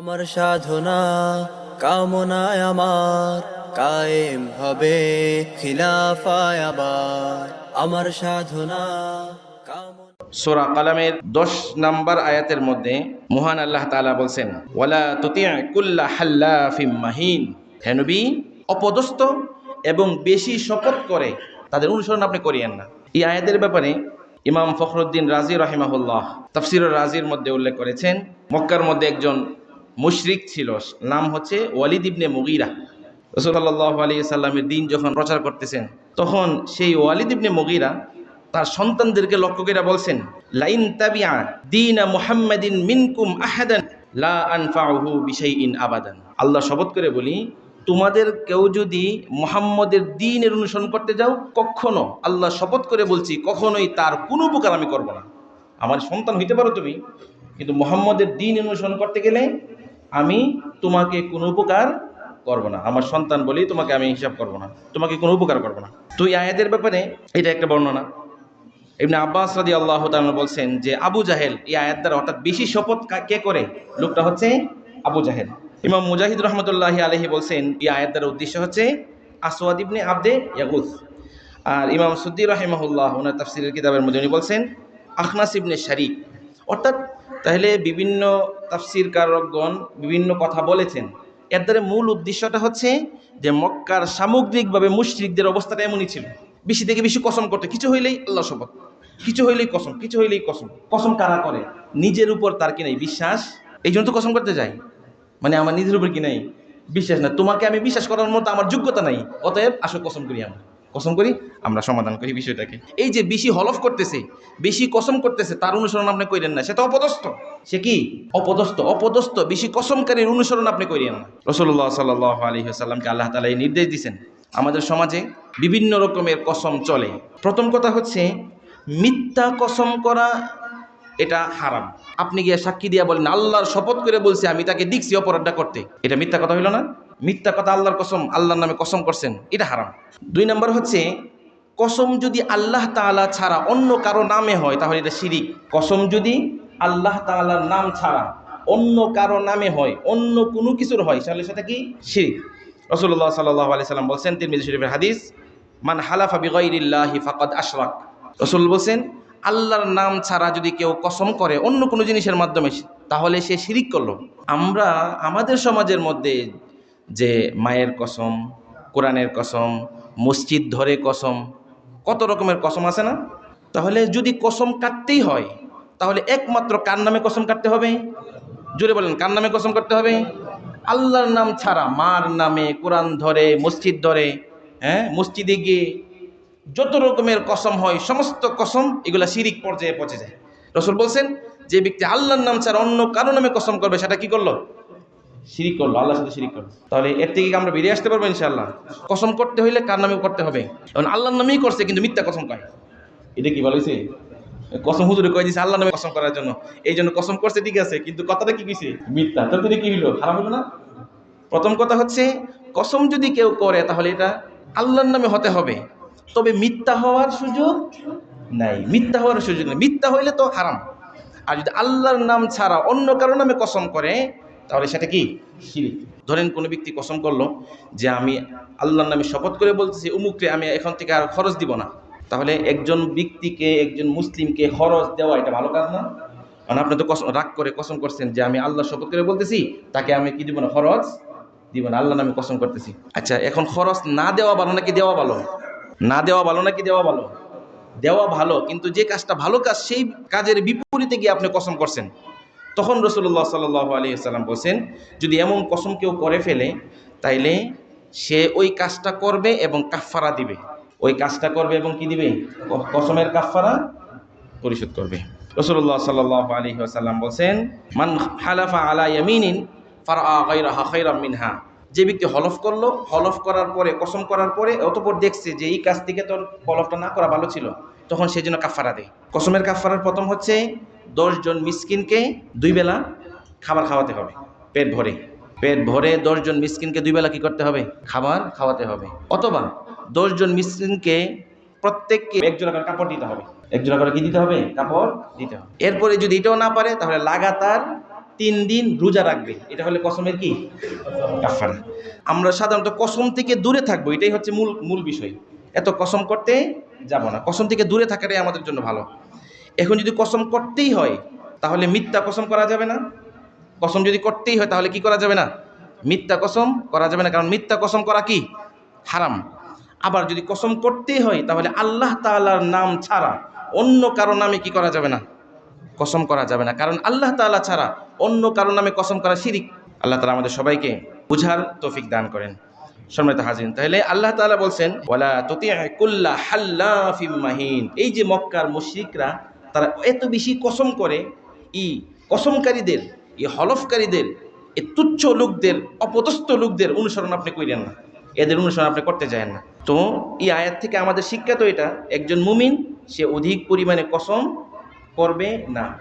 আমার সাধনা, কামনায় আমার, কায়েম হবে খিলাফায় আবার। আমার সাধনা সোরা কালামের দশ নাম্বার আয়াতের মধ্যে মহান আল্লাহ তাআলা বলছেন, ওয়ালা তুতি কুল্লা হাল্লাফিম মাহিন। হেনবি অপদস্থ এবং বেশি শপথ করে তাদের অনুসরণ আপনি করিয়েন না। এই আয়াতের ব্যাপারে ইমাম ফখরুদ্দিন রাজি রহিমাহুল্লাহ, তাফসির রাজির মধ্যে উল্লেখ করেছেন, মক্কার মধ্যে একজন মুশরিক ছিল, নাম হচ্ছে ওয়ালিদ ইবনে মুগিরা। রসুল্লাহ আলী সাল্লামের দিন যখন প্রচার করতেছেন, তখন সেই ওয়ালিদ ইবনে মুগিরা তার সন্তানদেরকে লক্ষ্য করে বলছেন, লাইন তাবিয়া দিনা মুহাম্মাদিন মিনকুম আহাদান, লা আনফাউহু বিশাইইন আবাদান। আল্লাহ শপথ করে বলি, তোমাদের কেউ যদি মুহাম্মদের দিনের অনুসরণ করতে যাও, কখনো আল্লাহ শপথ করে বলছি, কখনোই তার কোনো উপকার আমি করব না। আমার সন্তান হইতে পারো তুমি, কিন্তু মোহাম্মদের দিন অনুসরণ করতে গেলে আমি তোমাকে কোনো উপকার করব না। আমার সন্তান বলি তোমাকে আমি হিসাব করব না। তোমাকে কোনো উপকার করব না। তো এই আয়াতের ব্যাপারে এটা একটা বর্ণনা। এমনি আব্বাস রাদি আল্লাহ বলছেন যে, আবু জাহেল এই আয়াত দ্বারা অর্থাৎ বেশি শপথ কা- করে? লোকটা হচ্ছে আবু জাহেল। ইমাম মুজাহিদ রহমতুল্লাহ আলহি বলছেন, এই আয়াত দ্বারা উদ্দেশ্য হচ্ছে আসওয়াদ ইবনে আবদে ইয়াগুস। আর ইমাম সুদ্দি রহিমাহুল্লাহ, ওনার তাফসিরের কিতাবের মধ্যে উনি বলছেন, আখনাস ইবনে শারিক। অর্থাৎ তাহলে বিভিন্ন তাফসির কারকগণ বিভিন্ন কথা বলেছেন। এর দ্বারা মূল উদ্দেশ্যটা হচ্ছে যে মক্কার সামগ্রিকভাবে মুশরিকদের অবস্থাটা এমনই ছিল। বেশি থেকে বেশি কসম করতে। কিছু হইলেই আল্লাহ শপথ, কিছু হইলেই কসম, কিছু হইলেই কসম। কসম কারা করে? নিজের উপর তার কি নাই? বিশ্বাস? এই জন্য তো কসম করতে যাই। মানে আমার নিজের উপর কি নাই? বিশ্বাস না তোমাকে আমি বিশ্বাস করার মতো আমার যোগ্যতা নাই। অতএব আসো কসম করি আমরা। কসম করি, আমরা সমাধান করি বিষয়টাকে। এই যে বেশি হলফ করতেছে, বেশি কসম করতেছে, তার অনুসরণ আপনি করেন না, সে তো অপদস্থ। সে কি? অপদস্থ অপদস্থ, বেশি কসমকারীর অনুসরণ আপনি করিয়েন না। রসল্লাহ সাল আলী সাল্লামকে আল্লাহ তালা এই নির্দেশ দিচ্ছেন আমাদের সমাজে বিভিন্ন রকমের কসম চলে। প্রথম কথা হচ্ছে, মিথ্যা কসম করা, এটা হারাম। আপনি গিয়ে সাক্ষী দিয়া বলেন, আল্লাহর শপথ করে বলছে, আমি তাকে দিচ্ছি অপরাধটা করতে। এটা মিথ্যা কথা হইল না? মিথ্যা কথা আল্লাহর কসম, আল্লাহর নামে কসম করছেন, এটা হারাম। দুই নম্বর হচ্ছে, কসম যদি আল্লাহ তাআলা ছাড়া অন্য কারও নামে হয়, তাহলে এটা শিরিক। কসম যদি আল্লাহ তাআলার নাম ছাড়া অন্য কারও নামে হয়, অন্য কোনো কিছুর হয়, তাহলে সেটা কি? শিরিক। রসুল্লাহ সাল্লাহ আলি সাল্লাম বলছেন, তিরমিজি শরীফের হাদিস, মান হালাফা বিগাইরিল্লাহি ফাকাদ আশরাক। রসুল বলছেন, আল্লাহর নাম ছাড়া যদি কেউ কসম করে অন্য কোনো জিনিসের মাধ্যমে, তাহলে সে শিরিক করল। আমরা আমাদের সমাজের মধ্যে যে মায়ের কসম, কোরআনের কসম, মসজিদ ধরে কসম, কত রকমের কসম আছে না? তাহলে যদি কসম কাটতেই হয়, তাহলে একমাত্র কার নামে কসম কাটতে হবে? জোরে বলেন, কার নামে কসম করতে হবে? আল্লাহর নাম ছাড়া মার নামে কোরআন ধরে, মসজিদ ধরে হ্যাঁ মসজিদে গিয়ে যত রকমের কসম হয়, সমস্ত কসম এগুলা শিরিক পর্যায়ে পৌঁছে যায়। রসুল বলছেন, যে ব্যক্তি আল্লাহর নাম ছাড়া অন্য কারও নামে কসম করবে, সেটা কি করল? শিরিক করল, আল্লাহর সাথে শিরিক করল। তাহলে এর থেকে আমরা বেরিয়ে আসতে পারব ইনশাআল্লাহ? কসম করতে হইলে কার নামে করতে হবে? এখন আল্লাহর নামেই করছে, কিন্তু মিথ্যা কসম কয়? এটা কি বলেছে কসম হুজুরে কয়ে দিছে আল্লাহ নামে কসম করার জন্য। এই জন্য কসম করছে, ঠিক আছে, কিন্তু কথাটা কি কইছে? মিথ্যা। তাহলে কি হইল? খারাপ হলো না? প্রথম কথা হচ্ছে, কসম যদি কেউ করে, তাহলে এটা আল্লাহর নামে হতে হবে। তবে মিথ্যা হওয়ার সুযোগ নাই। মিথ্যা হওয়ার সুযোগ নেই। মিথ্যা হইলে তো হারাম। আর যদি আল্লাহর নাম ছাড়া অন্য কারও নামে কসম করে তাহলে সেটা কি? শিরিক। ধরেন কোনো ব্যক্তি কসম করল যে আমি আল্লাহর নামে শপথ করে বলতেছি, উমুকরে আমি এখন থেকে আর খরচ দিব না। তাহলে একজন ব্যক্তিকে, একজন মুসলিমকে খরচ দেওয়া এটা ভালো কাজ না? কারণ আপনি তো কসম রাগ করে কসম করছেন যে আমি আল্লাহ শপথ করে বলতেছি, তাকে আমি কি দিব না, খরচ দিব না আল্লাহ নামে কসম করতেছি। আচ্ছা এখন খরচ না দেওয়া ভালো নাকি দেওয়া ভালো? না দেওয়া ভালো নাকি দেওয়া ভালো? দেওয়া ভালো, কিন্তু যে কাজটা ভালো কাজ, সেই কাজের বিপরীতে গিয়ে আপনি কসম করছেন। তখন রসুল্লাহ সাল্লাহ আলী সাল্লাম বলছেন, যদি এমন কসম কেউ করে ফেলে, তাইলে সে ওই কাজটা করবে এবং কাফফারা দিবে। ওই কাজটা করবে এবং কি দিবে? কসমের কাফফারা পরিশোধ করবে। রসুল্লাহ সাল্লাহ আলী সাল্লাম বলছেন, মান হালাফা আলা ইয়ামিনিন মিনহা। যে ব্যক্তি হলফ করল, হলফ করার পরে, কসম করার পরে অতপর দেখছে যে এই কাজ থেকে তোর হলফটা না করা ভালো ছিল, তখন সেই জন্য কাফারা দেয়। কসমের কাফারার প্রথম হচ্ছে দশজন মিসকিনকে দুই বেলা খাবার খাওয়াতে হবে, পেট ভরে। পেট ভরে দশজন মিসকিনকে দুই বেলা কি করতে হবে? খাবার খাওয়াতে হবে। অথবা দশজন মিসকিনকে প্রত্যেককে এক জোড়া করে কাপড় দিতে হবে। এক জোড়া করে কি দিতে হবে? কাপড় দিতে হবে। এরপরে যদি এটাও না পারে, তাহলে লাগাতার তিন দিন রোজা রাখবে। এটা হলে কসমের কি? আমরা সাধারণত কসম থেকে দূরে থাকব, এটাই হচ্ছে মূল মূল বিষয়। এত কসম করতে যাব না। কসম থেকে দূরে থাকাটাই আমাদের জন্য ভালো। এখন যদি কসম করতেই হয়, তাহলে মিথ্যা কসম করা যাবে না। কসম যদি করতেই হয়, তাহলে কি করা যাবে না? মিথ্যা কসম করা যাবে না, কারণ মিথ্যা কসম করা কি? হারাম। আবার যদি কসম করতেই হয়, তাহলে আল্লাহ তাআলার নাম ছাড়া অন্য কারও নামে কি করা যাবে না? কসম করা যাবে না। কারণ আল্লাহ তাআলা ছাড়া অন্য কারও নামে কসম করা শিরিক। আল্লাহ তাআলা আমাদের সবাইকে বুঝার তৌফিক দান করেন। সম্মানিত হাজিন তাহলে আল্লাহ তাআলা বলছেন মাহিন। এই যে মক্কার মুশরিকরা তারা এত বেশি কসম করে, ই কসমকারীদের, ই হলফকারীদের, এ তুচ্ছ লোকদের, অপদস্থ লোকদের অনুসরণ আপনি করিলেন না। এদের অনুসরণ আপনি করতে চান না। তো এই আয়াত থেকে আমাদের শিক্ষা তো এটা, একজন মুমিন, সে অধিক পরিমাণে কসম করবে না।